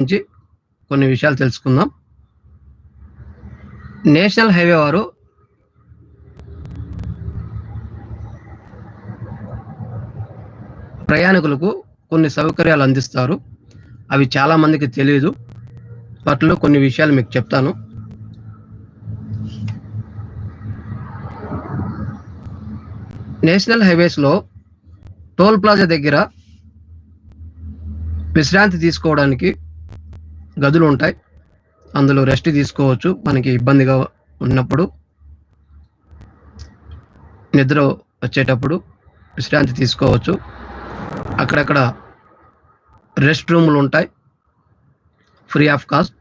గురించి కొన్ని విషయాలు తెలుసుకుందాం. నేషనల్ హైవే వారు ప్రయాణికులకు కొన్ని సౌకర్యాలు అందిస్తారు. అవి చాలా మందికి తెలియదు వాటిలో కొన్ని విషయాలు మీకు చెప్తాను. నేషనల్ హైవేస్లో టోల్ ప్లాజా దగ్గర విశ్రాంతి తీసుకోవడానికి గదులు ఉంటాయి. అందులో రెస్ట్ తీసుకోవచ్చు. మనకి ఇబ్బందిగా ఉన్నప్పుడు నిద్ర వచ్చేటప్పుడు విశ్రాంతి తీసుకోవచ్చు. అక్కడక్కడ రెస్ట్ రూములు ఉంటాయి. Free of cost.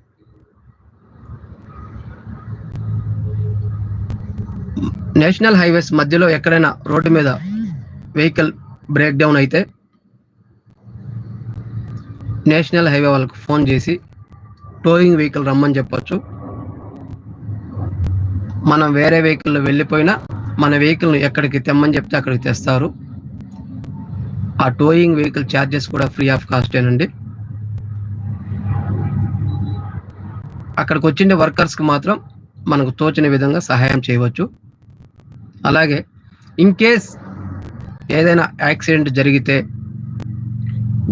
National highways మధ్యలో ఎక్కడైనా రోడ్డు మీద వెహికల్ బ్రేక్ డౌన్ అయితే నేషనల్ హైవే వాళ్ళకు ఫోన్ చేసి టోయింగ్ వెహికల్ రమ్మని చెప్పొచ్చు. మనం వేరే వెహికల్లో వెళ్ళిపోయినా మన వెహికల్ని ఎక్కడికి తెమ్మని చెప్తే అక్కడికి తెస్తారు. ఆ టోయింగ్ వెహికల్ ఛార్జెస్ కూడా ఫ్రీ ఆఫ్ కాస్టేనండి అక్కడికి వచ్చిండే వర్కర్స్కి మాత్రం మనకు తోచిన విధంగా సహాయం చేయవచ్చు. అలాగే ఇన్ కేస్ ఏదైనా యాక్సిడెంట్ జరిగితే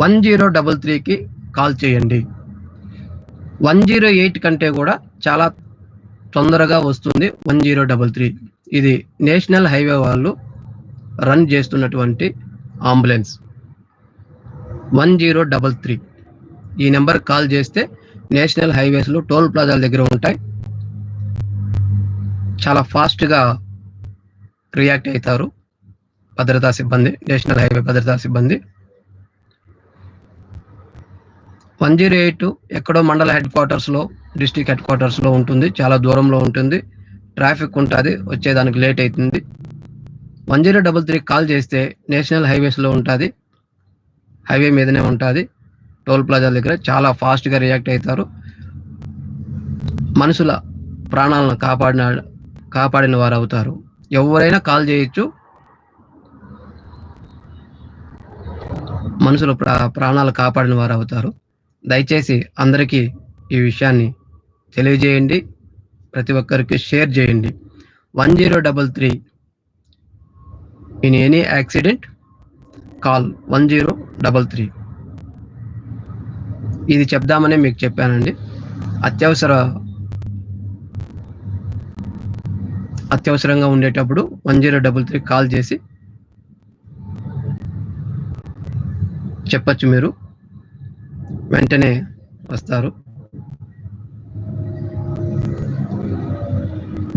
వన్ జీరో డబల్ త్రీకి కాల్ చేయండి. వన్ జీరో ఎయిట్ కంటే కూడా చాలా తొందరగా వస్తుంది. One zero double three. ఇది నేషనల్ హైవే వాళ్ళు రన్ చేస్తున్నటువంటి ambulance. One zero double three. ఈ నెంబర్ కాల్ చేస్తే నేషనల్ హైవేస్లో టోల్ ప్లాజాల దగ్గర ఉంటాయి. చాలా ఫాస్ట్గా రియాక్ట్ అవుతారు. భద్రతా సిబ్బంది నేషనల్ హైవే భద్రతా సిబ్బంది. వన్ జీరో ఎయిట్ ఎక్కడో మండల హెడ్ క్వార్టర్స్లో డిస్టిక్ హెడ్ క్వార్టర్స్లో ఉంటుంది. చాలా దూరంలో ఉంటుంది. ట్రాఫిక్ ఉంటుంది. వచ్చేదానికి లేట్ అవుతుంది. One zero double three call చేస్తే నేషనల్ హైవేస్లో ఉంటుంది. హైవే మీదనే ఉంటుంది. టోల్ ప్లాజా దగ్గర చాలా ఫాస్ట్గా రియాక్ట్ అవుతారు. మనుషుల ప్రాణాలను కాపాడిన కాపాడిన వారు అవుతారు. ఎవరైనా కాల్ చేయొచ్చు. మనుషుల ప్రా ప్రాణాలు కాపాడిన వారు అవుతారు. దయచేసి అందరికీ ఈ విషయాన్ని తెలియజేయండి. ప్రతి ఒక్కరికి షేర్ చేయండి. One zero double three in any accident call one zero double three. ఇది చెప్దామని మీకు చెప్పానండి. అత్యవసర అత్యవసరంగా ఉండేటప్పుడు one zero double three call చేసి చెప్పచ్చు మీరు. వెంటనే వస్తారు.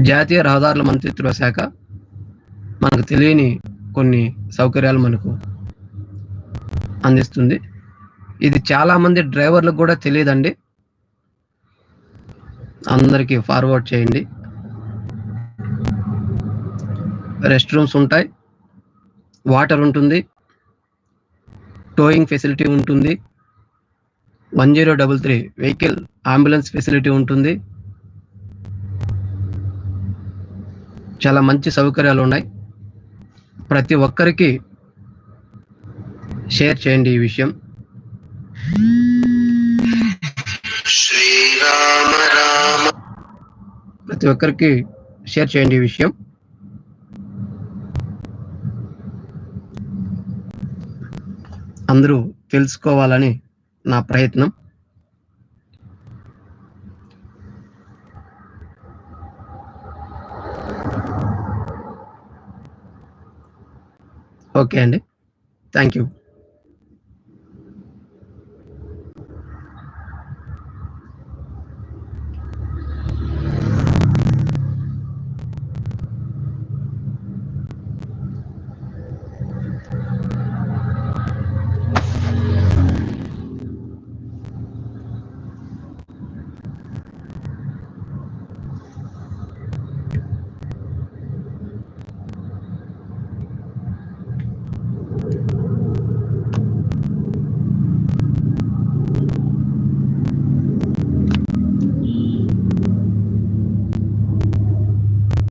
జాతీయ రహదారుల మంత్రిత్వ శాఖ మనకు తెలియని కొన్ని సౌకర్యాలు మనకు అందిస్తుంది. ఇది చాలామంది డ్రైవర్లకు కూడా తెలియదండి. అందరికీ ఫార్వర్డ్ చేయండి. రెస్ట్ రూమ్స్ ఉంటాయి. వాటర్ ఉంటుంది. టోయింగ్ ఫెసిలిటీ ఉంటుంది. One zero double three vehicle ambulance facility ఉంటుంది. చాలా మంచి సౌకర్యాలు ఉన్నాయి. ప్రతి ఒక్కరికి షేర్ చేయండి ఈ విషయం. ప్రతి ఒక్కరికి షేర్ చేయండి ఈ విషయం. అందరూ తెలుసుకోవాలని నా ప్రయత్నం. ఓకే అండి. Thank you.